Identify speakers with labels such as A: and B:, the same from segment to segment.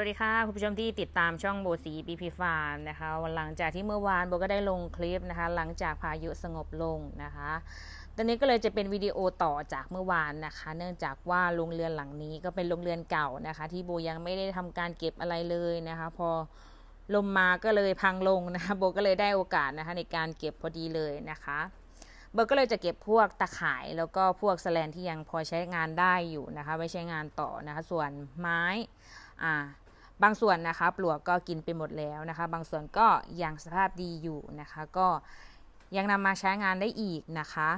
A: สวัสดีค่ะ คุณผู้ชมที่ติดตามช่องโบสีปีพีฟานนะคะหลังจากที่เมื่อวานโบก็ได้ลงคลิปนะคะ หลังจากพายุสงบลงนะคะ ตอนนี้ก็เลยจะเป็นวิดีโอต่อจากเมื่อวานนะคะ เนื่องจากว่าโรงเรือนหลังนี้ก็เป็นโรงเรือนเก่านะคะ ที่โบยังไม่ได้ทำการเก็บอะไรเลยนะคะ พอลมมาก็เลยพังลงนะคะโบก็เลยได้โอกาสนะคะในการเก็บพอดีเลยนะคะโบก็เลยจะเก็บพวกตะข่ายแล้วก็พวกแสแลนที่ยังพอใช้งานได้อยู่นะคะไว้ใช้งานต่อนะคะ ส่วนไม้อ่า บางส่วนนะคะปลวกก็กินไปหมดแล้วนะคะ บางส่วนก็ยังสภาพดีอยู่นะคะ ก็ยังนำมาใช้งานได้อีกนะคะ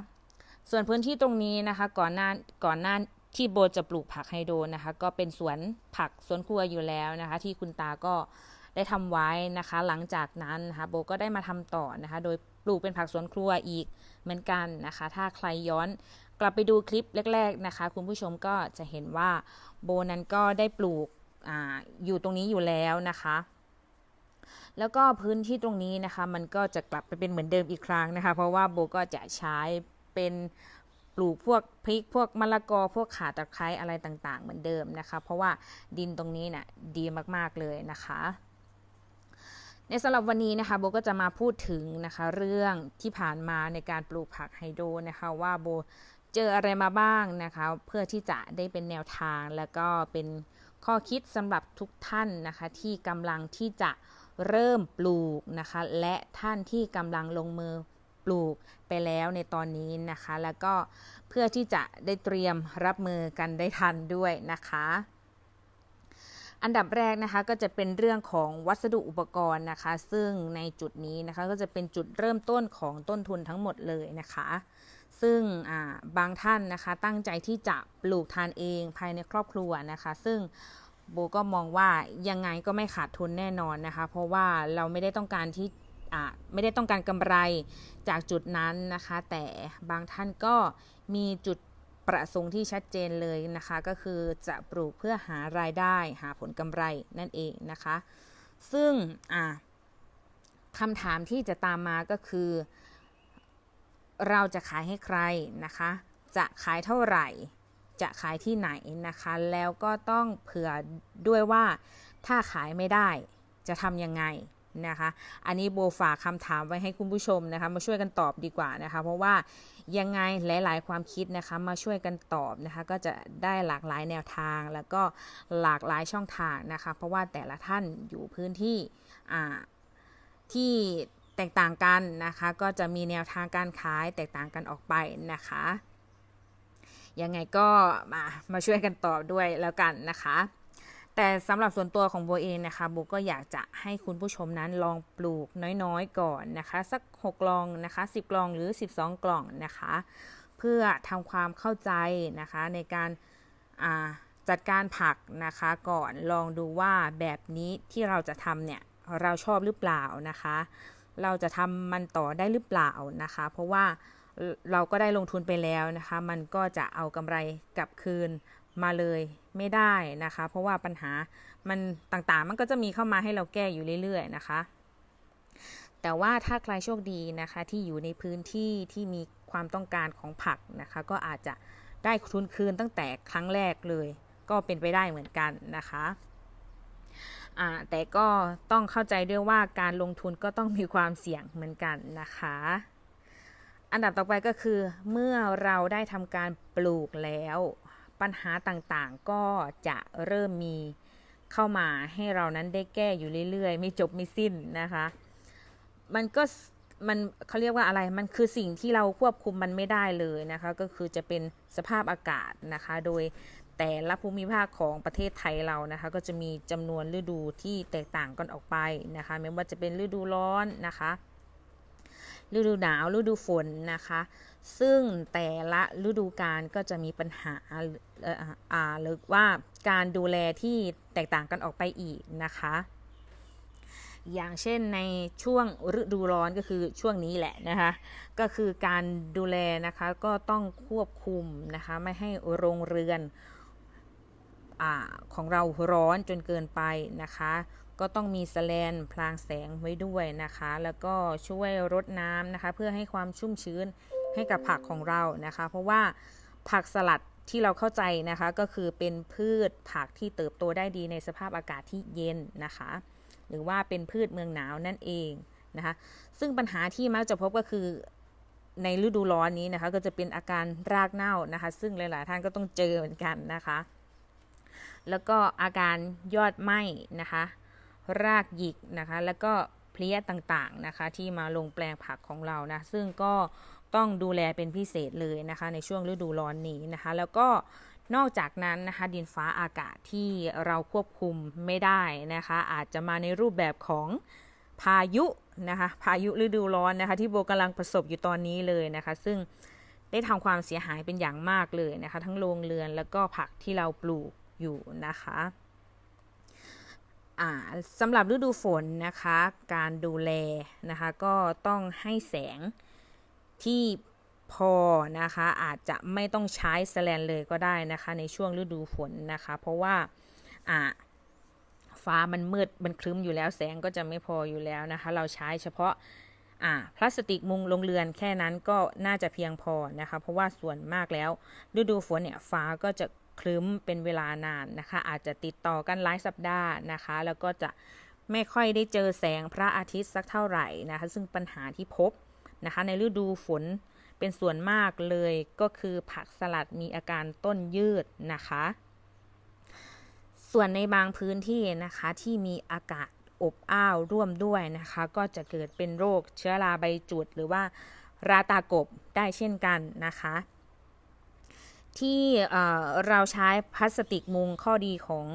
A: ส่วนพื้นที่ตรงนี้นะคะก่อนหน้าก่อนหน้าที่โบจะปลูกผักไฮโดรนะคะ ก็เป็นสวนผักสวนครัวอยู่แล้วนะคะ ที่คุณตาก็ได้ทำไว้นะคะ หลังจากนั้นนะคะโบก็ได้มาทำต่อนะคะ โดยปลูกเป็นผักสวนครัวอีกเหมือนกันนะคะ ถ้าใครย้อนกลับไปดูคลิปแรก ๆนะคะ คุณผู้ชมก็จะเห็นว่าโบนั้นก็ได้ปลูก ออยู่ตรงนี้อยู่แล้วนะคะ แล้วก็พื้นที่ตรงนี้นะคะมันก็จะกลับไปเป็นเหมือนเดิมอีกครั้งนะคะ เพราะว่าโบก็จะใช้เป็นปลูกพวกพริกพวกมะละกอพวกข่าตะไคร้อะไรต่างๆ เหมือนเดิมนะคะ เพราะว่าดินตรงนี้นะ่ะดีมากๆเลยนะคะในสำหรับวันนี้นะคะโบก็จะมาพูดถึงนะคะเรื่องที่ผ่านมาในการปลูกผักไฮโดรนะคะว่าโบ เจออะไรมาบ้างนะคะ เพื่อที่จะได้เป็นแนวทางแล้วก็เป็นข้อคิดสำหรับทุกท่านนะคะ ที่กำลังที่จะเริ่มปลูกนะคะ และท่านที่กำลังลงมือปลูกไปแล้วในตอนนี้นะคะ แล้วก็เพื่อที่จะได้เตรียมรับมือกันได้ทันด้วยนะคะ อันดับแรกนะคะก็จะเป็นเรื่องของวัสดุอุปกรณ์นะคะ ซึ่งในจุดนี้นะคะก็จะเป็นจุดเริ่มต้นของต้นทุนทั้งหมดเลยนะคะ ซึ่งบางท่านนะคะตั้งใจที่จะปลูกทานเองภายในครอบครัวนะคะ ซึ่งโบก็มองว่ายังไงก็ไม่ขาดทุนแน่นอนนะคะ เพราะว่าเราไม่ได้ต้องการที่ไม่ได้ต้องการกำไรจากจุดนั้นนะคะ แต่บางท่านก็มีจุดประสงค์ที่ชัดเจนเลยนะคะ ก็คือจะปลูกเพื่อหารายได้หาผลกำไรนั่นเองนะคะ ซึ่งคำถามที่จะตามมาก็คือ เราจะขายให้ใครนะคะ จะขายเท่าไหร่ จะขายที่ไหนนะคะ แล้วก็ต้องเผื่อด้วยว่าถ้าขายไม่ได้จะทำยังไงนะคะ อันนี้โบฝากคำถามไว้ให้คุณผู้ชมนะคะ มาช่วยกันตอบดีกว่านะคะ เพราะว่ายังไงหลาย ๆ ความคิดนะคะ มาช่วยกันตอบนะคะ ก็จะได้หลากหลายแนวทาง แล้วก็หลากหลายช่องทางนะคะ เพราะว่าแต่ละท่านอยู่พื้นที่ที่ ตกต่างกันนะคะ ก็จะมีแนวทางการขายแตกต่างกันออกไปนะคะ ยังไงก็มามาช่วยกันตอบด้วยแล้วกันนะคะ แต่สำหรับส่วนตัวของโบเองนะคะโบก็อยากจะให้คุณผู้ชมนั้นลองปลูกน้อยๆก่อนนะคะ สัก 6 กล่องนะคะ 10 กล่องหรือ 12 กล่องนะคะ เพื่อทำความเข้าใจนะคะในการจัดการผักนะคะก่อนลองดูว่าแบบนี้ที่เราจะทำเนี่ยเราชอบหรือเปล่านะคะ เราจะทำมันต่อได้หรือเปล่านะคะ เพราะว่าเราก็ได้ลงทุนไปแล้วนะคะ มันก็จะเอากำไรกลับคืนมาเลยไม่ได้นะคะ เพราะว่าปัญหามันต่างๆ มันก็จะมีเข้ามาให้เราแก้อยู่เรื่อยๆนะคะ แต่ว่าถ้าใครโชคดีนะคะ ที่อยู่ในพื้นที่ที่มีความต้องการของผักนะคะ ก็อาจจะได้ทุนคืนตั้งแต่ครั้งแรกเลย ก็เป็นไปได้เหมือนกันนะคะ แต่ก็ต้องเข้าใจด้วยว่าการลงทุนก็ต้องมีความเสี่ยงเหมือนกันนะคะ อันดับต่อไปก็คือ เมื่อเราได้ทำการปลูกแล้ว ปัญหาต่างๆก็จะเริ่มมีเข้ามาให้เรานั้นได้แก้อยู่เรื่อยๆ ไม่จบไม่สิ้นนะคะ มันก็มันเขาเรียกว่าอะไร มันคือสิ่งที่เราควบคุมมันไม่ได้เลยนะคะ ก็คือจะเป็นสภาพอากาศนะคะ โดย แต่ละภูมิภาคของประเทศไทยเรานะคะ ก็จะมีจำนวนฤดูที่แตกต่างกันออกไปนะคะ ไม่ว่าจะเป็นฤดูร้อนนะคะ ฤดูหนาวฤดูฝนนะคะ ซึ่งแต่ละฤดูกาลก็จะมีปัญหาอาหรือว่าการดูแลที่แตกต่างกันออกไปอีกนะคะอย่างเช่นในช่วงฤดูร้อนก็คือช่วงนี้แหละนะคะ ก็คือการดูแลนะคะก็ต้องควบคุมนะคะ ไม่ให้โรงเรือน ของเราร้อนจนเกินไปนะคะ ก็ต้องมีสแลนพลางแสงไว้ด้วยนะคะ แล้วก็ช่วยรดน้ำนะคะ เพื่อให้ความชุ่มชื้นให้กับผักของเรานะคะ เพราะว่าผักสลัดที่เราเข้าใจนะคะก็คือเป็นพืชผักที่เติบโตได้ดีในสภาพอากาศที่เย็นนะคะ หรือว่าเป็นพืชเมืองหนาวนั่นเองนะคะซึ่งปัญหาที่มักจะพบก็คือในฤดูร้อนนี้นะคะ ก็จะเป็นอาการรากเน่านะคะ ซึ่งหลาย ๆ ท่านก็ต้องเจอเหมือนกันนะคะ แล้วก็อาการยอดไหม้นะคะ รากหยิกนะคะ แล้วก็เพลี้ยต่างๆนะคะ ที่มาลงแปลงผักของเรานะ ซึ่งก็ต้องดูแลเป็นพิเศษเลยนะคะ ในช่วงฤดูร้อนนี้นะคะ แล้วก็นอกจากนั้นนะคะดินฟ้าอากาศที่เราควบคุมไม่ได้นะคะ อาจจะมาในรูปแบบของพายุนะคะ พายุฤดูร้อนนะคะ ที่โบกำลังประสบอยู่ตอนนี้เลยนะคะ ซึ่งได้ทำความเสียหายเป็นอย่างมากเลยนะคะ ทั้งโรงเรือนแล้วก็ผักที่เราปลูก อยู่นะคะสำหรับฤดูฝนนะคะ การดูแลนะคะ ก็ต้องให้แสงที่พอนะคะ อาจจะไม่ต้องใช้แสลนเลยก็ได้นะคะ ในช่วงฤดูฝนนะคะ เพราะว่าอ่าฟ้ามันมืดมันคลึ้มอยู่แล้วแสงก็จะไม่พออยู่แล้วนะคะ เราใช้เฉพาะอ่าพลาสติกมุงลงเรือนแค่นั้นก็น่าจะเพียงพอนะคะ เพราะว่าส่วนมากแล้ว ฤดูฝนเนี่ยฟ้าก็จะคลึ้มเป็นเวลานานนะคะ อาจจะติดต่อกันหลายสัปดาห์นะคะ แล้วก็จะไม่ค่อยได้เจอแสงพระอาทิตย์สักเท่าไหร่นะคะ ซึ่งปัญหาที่พบนะคะ ในฤดูฝนเป็นส่วนมากเลยก็คือผักสลัดมีอาการต้นยืดนะคะ ส่วนในบางพื้นที่นะคะที่มีอากาศอบอ้าวร่วมด้วยนะคะ ก็จะเกิดเป็นโรคเชื้อราใบจุดหรือว่าราตากบได้เช่นกันนะคะ ที่เราใช้พลาสติกมุงข้อดีของ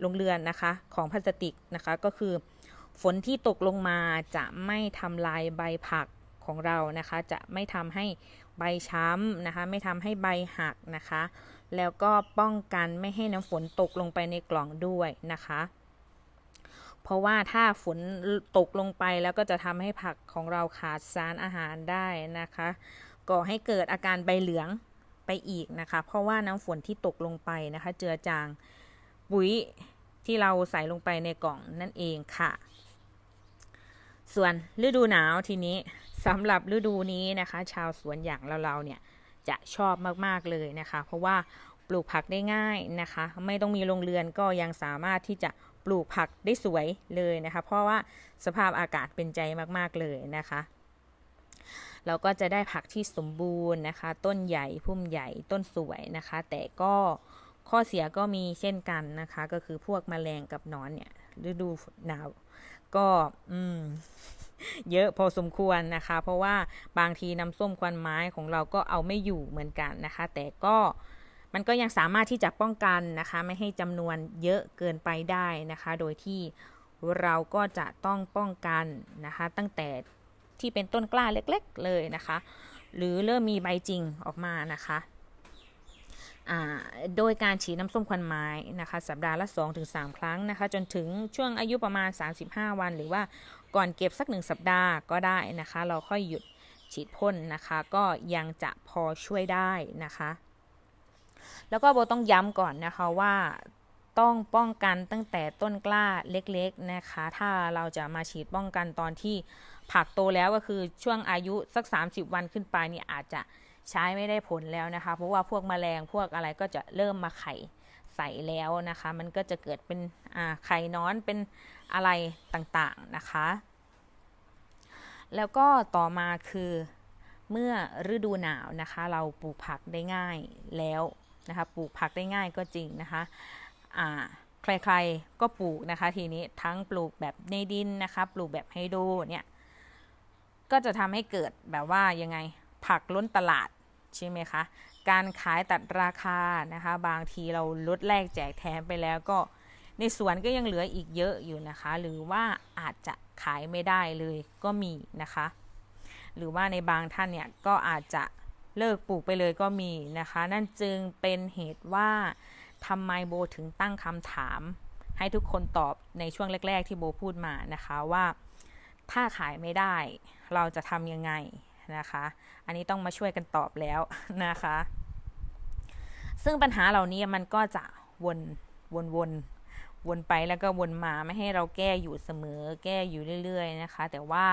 A: โรงเรือนนะคะของพลาสติกนะคะก็คือ ฝนที่ตกลงมาจะไม่ทำลายใบผักของเรานะคะ จะไม่ทำให้ใบช้ำนะคะ ไม่ทำให้ใบหักนะคะ แล้วก็ป้องกันไม่ให้น้ำฝนตกลงไปในกล่องด้วยนะคะ เพราะว่าถ้าฝนตกลงไปแล้วก็จะทำให้ผักของเราขาดสารอาหารได้นะคะก่อให้เกิดอาการใบเหลือง ไปอีกนะคะ เพราะว่าน้ำฝนที่ตกลงไปนะคะ เจือจางปุ๋ยที่เราใส่ลงไปในกล่องนั่นเองค่ะ ส่วนฤดูหนาวทีนี้สำหรับฤดูนี้นะคะ ชาวสวนอย่างเราๆเนี่ยจะชอบมากๆเลยนะคะ เพราะว่าปลูกผักได้ง่ายนะคะ ไม่ต้องมีโรงเรือนก็ยังสามารถที่จะปลูกผักได้สวยเลยนะคะ เพราะว่าสภาพอากาศเป็นใจมากๆเลยนะคะ เราก็จะได้ผักที่สมบูรณ์นะคะ ต้นใหญ่พุ่มใหญ่ต้นสวยนะคะ แต่ก็ข้อเสียก็มีเช่นกันนะคะ ก็คือพวกมแมลงกับนอนเนี่ยฤดูหนาวก็อืมเยอะพอสมควรนะคะ เพราะว่าบางทีน้ำส้มควันไม้ของเราก็เอาไม่อยู่เหมือนกันนะคะ แต่ก็มันก็ยังสามารถที่จะป้องกันนะคะ ไม่ให้จำนวนเยอะเกินไปได้นะคะ โดยที่เราก็จะต้องป้องกันนะคะ ตั้งแต่ ที่เป็นต้นกล้าเล็กๆเลยนะคะ หรือเริ่มมีใบจริงออกมานะคะโดยการฉีดน้ำส้มควันไม้นะคะ สัปดาห์ละ 2-3 ครั้งนะคะ จนถึงช่วงอายุประมาณ 35 วัน หรือว่าก่อนเก็บสักหนึ่งสัปดาห์ก็ได้นะคะ เราค่อยหยุดฉีดพ่นนะคะ ก็ยังจะพอช่วยได้นะคะ แล้วก็โบต้องย้ำก่อนนะคะว่าต้องป้องกันตั้งแต่ต้นกล้าเล็กๆนะคะ ถ้าเราจะมาฉีดป้องกันตอนที่ ผักโตแล้วก็คือช่วงอายุสัก 30 วันขึ้นไปนี่อาจจะใช้ไม่ได้ผลแล้วนะคะ เพราะว่าพวกมแมลงพวกอะไรก็จะเริ่มมาไข่ใส่แล้วนะคะ มันก็จะเกิดเป็นไข่นอนเป็นอะไรต่างๆนะคะ แล้วก็ต่อมาคือเมื่อฤดูหนาวนะคะ เราปลูกผักได้ง่ายแล้วนะคะปลูกผักได้ง่ายก็จริงนะคะอ่าใครๆก็ปลูกนะคะ ทีนี้ทั้งปลูกแบบในดินนะคะ ปลูกแบบไฮโดรเนี่ย ก็จะทำให้เกิดแบบว่ายังไงผักล้นตลาดใช่ไหมคะ การขายตัดราคานะคะ บางทีเราลดแลกแจกแถมไปแล้วก็ในสวนก็ยังเหลืออีกเยอะอยู่นะคะ หรือว่าอาจจะขายไม่ได้เลยก็มีนะคะ หรือว่าในบางท่านเนี่ยก็อาจจะเลิกปลูกไปเลยก็มีนะคะ นั่นจึงเป็นเหตุว่าทำไมโบถึงตั้งคำถาม ให้ทุกคนตอบในช่วงแรก ๆ ที่โบพูดมานะคะว่า ถ้าขายไม่ได้ เราจะทำยังไงนะคะ อันนี้ต้องมาช่วยกันตอบแล้วนะคะ ซึ่งปัญหาเหล่านี้มันก็จะวนวนวนวนไปแล้วก็วนมาไม่ให้เราแก้อยู่เสมอ แก้อยู่เรื่อย ๆ นะคะ แต่ว่า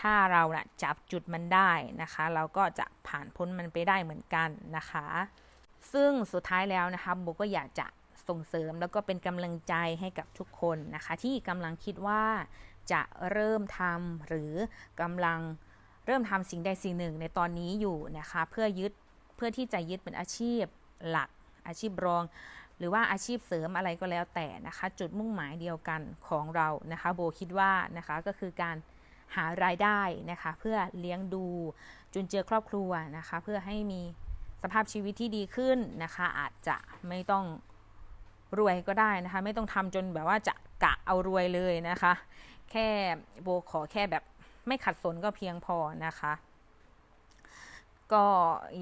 A: ถ้าเรานะจับจุดมันได้นะคะ เราก็จะผ่านพ้นมันไปได้เหมือนกันนะคะ ซึ่งสุดท้ายแล้วนะคะโบก็อยากจะส่งเสริมแล้วก็เป็นกำลังใจให้กับทุกคนนะคะ ที่กำลังคิดว่า จะเริ่มทำหรือกำลังเริ่มทำสิ่งใดสิ่งหนึ่งในตอนนี้อยู่นะคะเพื่อยึดเพื่อที่จะยึดเป็นอาชีพหลักอาชีพรอง หรือว่าอาชีพเสริมอะไรก็แล้วแต่นะคะ จุดมุ่งหมายเดียวกันของเรานะคะโบคิดว่านะคะก็คือการหารายได้นะคะ เพื่อเลี้ยงดูจุนเจือครอบครัวนะคะ เพื่อให้มีสภาพชีวิตที่ดีขึ้นนะคะ อาจจะไม่ต้องรวยก็ได้นะคะ ไม่ต้องทำจนแบบว่าจะกะเอารวยเลยนะคะ แค่โบขอแค่แบบไม่ขัดสนก็เพียงพอนะคะ ก็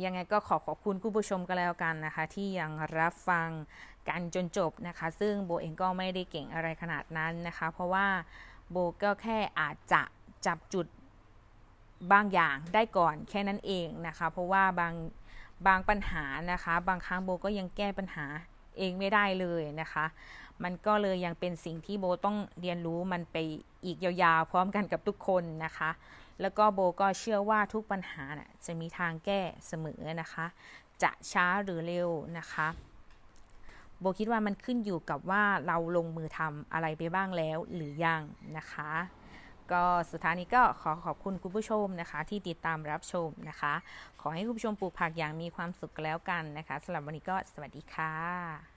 A: ยังไงก็ขอขอบคุณผู้ผู้ชมกันแล้วกันนะคะ ที่ยังรับฟังกันจนจบนะคะ ซึ่งโบเองก็ไม่ได้เก่งอะไรขนาดนั้นนะคะ เพราะว่าโบก็แค่อาจจะจับจุดบางอย่างได้ก่อนแค่นั้นเองนะคะ เพราะว่าบางบางปัญหานะคะ บางครั้งโบก็ยังแก้ปัญหาเองไม่ได้เลยนะคะ มันก็เลยยังเป็นสิ่งที่โบต้องเรียนรู้มันไปอีกยาวๆ พร้อมกันกับทุกคนนะคะ แล้วก็โบก็เชื่อว่าทุกปัญหานะจะมีทางแก้เสมอนะคะ จะช้าหรือเร็วนะคะ โบคิดว่ามันขึ้นอยู่กับว่าเราลงมือทำอะไรไปบ้างแล้วหรือยังนะคะ ก็สุดท้ายนี้ก็ขอขอบคุณคุณผู้ชมนะคะ ที่ติดตามรับชมนะคะ ขอให้คุณผู้ชมปลูกผักอย่างมีความสุขแล้วกันนะคะสำหรับวันนี้ก็สวัสดีค่ะ